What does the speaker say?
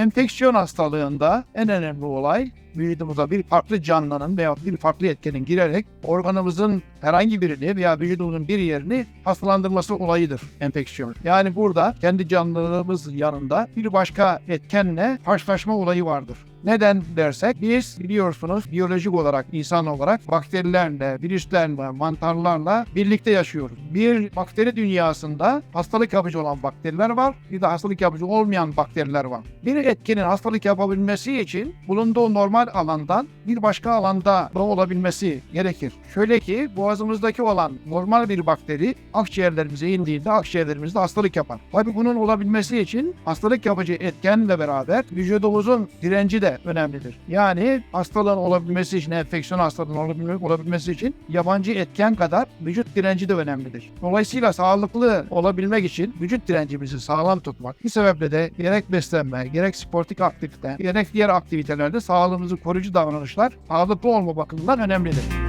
Enfeksiyon hastalığında en önemli olay vücudumuza bir farklı canlının veya bir farklı etkenin girerek organımızın herhangi birini veya vücudumuzun bir yerini hastalandırması olayıdır enfeksiyon. Yani burada kendi canlılığımız yanında bir başka etkenle karşılaşma olayı vardır. Neden dersek biz biliyorsunuz biyolojik olarak insan olarak bakterilerle, virüslerle, mantarlarla birlikte yaşıyoruz. Bir bakteri dünyasında hastalık yapıcı olan bakteriler var, bir de hastalık yapıcı olmayan bakteriler var. Bir etkinin hastalık yapabilmesi için bulunduğu normal alandan bir başka alanda da olabilmesi gerekir. Şöyle ki boğazımızdaki olan normal bir bakteri akciğerlerimize indiğinde akciğerlerimizde hastalık yapar. Tabii bunun olabilmesi için hastalık yapıcı etkenle beraber vücudumuzun direnci de önemlidir. Yani hastalığın olabilmesi için, enfeksiyon hastalığının olabilme- olabilmesi için yabancı etken kadar vücut direnci de önemlidir. Dolayısıyla sağlıklı olabilmek için vücut direncimizi sağlam tutmak. Bu sebeple de gerek beslenme, gerek sportif aktivite, gerek diğer aktivitelerde sağlığımızı koruyucu davranışlar sağlıklı olma bakımından önemlidir.